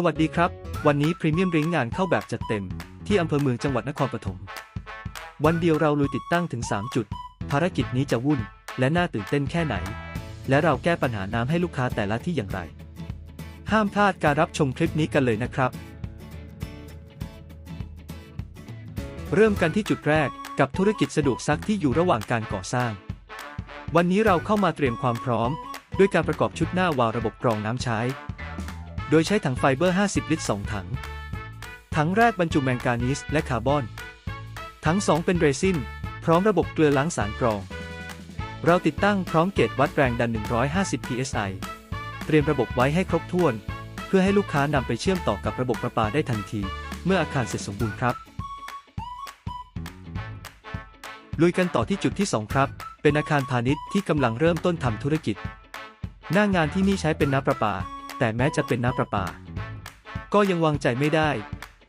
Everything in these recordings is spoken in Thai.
สวัสดีครับ วันนี้พรีเมียมริงงานเข้าแบบจัดเต็ม ที่อำเภอเมืองจังหวัดนครปฐม วันเดียวเราลุยติดตั้งถึง 3 จุด ภารกิจนี้จะวุ่น และน่าตื่นเต้นแค่ไหน และเราแก้ปัญหาน้ำให้ลูกค้าแต่ละที่อย่างไร ห้ามพลาดการรับชมคลิปนี้กันเลยนะครับ เริ่มกันที่จุดแรกกับธุรกิจสะดวกซักที่อยู่ระหว่างการก่อสร้าง วันนี้เราเข้ามาเตรียมความพร้อม ด้วยการประกอบชุดหน้าวาล์วระบบกรองน้ำใช้ โดยใช้ถังไฟเบอร์ 50 ลิตร 2 ถัง ถังแรกบรรจุแมงกานีสและคาร์บอน ถัง 2 เป็นเรซิน พร้อมระบบเกลือล้างสารกรอง เราติดตั้งพร้อมเกจวัดแรงดัน 150 psi เตรียมระบบไว้ให้ครบถ้วน เพื่อให้ลูกค้านำไปเชื่อมต่อกับระบบประปาได้ทันที เมื่ออาคารเสร็จสมบูรณ์ครับ ลุยกันต่อที่จุดที่ 2 ครับ เป็นอาคารพาณิชย์ที่กำลังเริ่มต้นทำธุรกิจ หน้างานที่นี่ใช้เป็นน้ำประปา แต่แม้จะเป็นน้ำประปา ก็ยังวางใจไม่ได้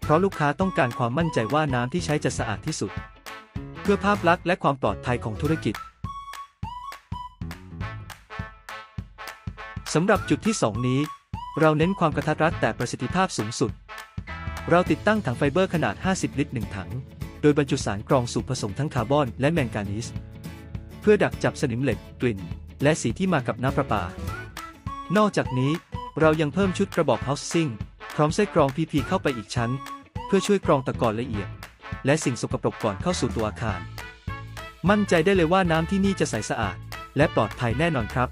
เพราะลูกค้าต้องการความมั่นใจว่าน้ำที่ใช้จะสะอาดที่สุด เพื่อภาพลักษณ์และความปลอดภัยของธุรกิจสำหรับจุดที่ 2 นี้ เราเน้นความกระทัดรัดแต่ประสิทธิภาพสูงสุด เราติดตั้งถังไฟเบอร์ขนาด 50 ลิตร 1 ถัง โดยบรรจุสารกรองสูตรผสมทั้งคาร์บอนและแมงกานีส เพื่อดักจับสนิมเหล็ก กลิ่น และสีที่มากับน้ำประปา นอกจากนี้ เรายังเพิ่มชุดกระบอก housing พร้อมไส้กรอง PP เข้าไปอีกชั้น เพื่อช่วยกรองตะกอนละเอียด และสิ่งสกปรกก่อนเข้าสู่ตัวอาคาร มั่นใจได้เลยว่าน้ำที่นี่จะใสสะอาด และปลอดภัยแน่นอนครับ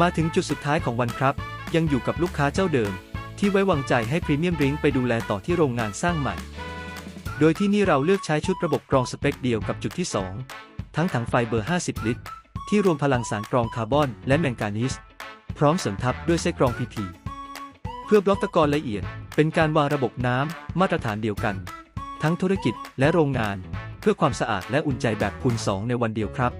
มาถึงจุดสุดท้ายของวันครับ ยังอยู่กับลูกค้าเจ้าเดิม ที่ไว้วางใจให้พรีเมียมริงไปดูแลต่อที่โรงงานสร้างใหม่ โดยที่นี่เราเลือกใช้ชุดระบบกรองสเปคเดียวกับจุดที่ 2 ทั้งถังไฟเบอร์ 50 ลิตร ที่รวมพลังสารกรองคาร์บอนและแมงกานีสพร้อมเสริมทับด้วยไส้กรอง PP เพื่อบล็อกตะกอนละเอียด เป็นการวางระบบน้ำมาตรฐานเดียวกัน ทั้งธุรกิจและโรงงาน เพื่อความสะอาดและอุ่นใจแบบคูณ2ในวันเดียวครับ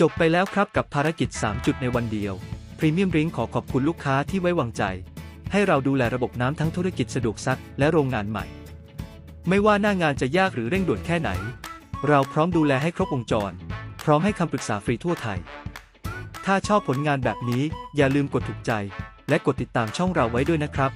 จบไปแล้วครับกับภารกิจ 3 จุดในวันเดียว พรีเมียมริงขอขอบคุณลูกค้าที่ไว้วางใจ ให้เราดูแลระบบน้ำทั้งธุรกิจสะดวกซักและโรงงานใหม่ ไม่ว่าหน้างานจะยากหรือเร่งด่วนแค่ไหน เราพร้อมดูแลให้ครบวงจร พร้อมให้คำปรึกษาฟรีทั่วไทย ถ้าชอบผลงานแบบนี้อย่าลืมกดถูกใจ และกดติดตามช่องเราไว้ด้วยนะครับ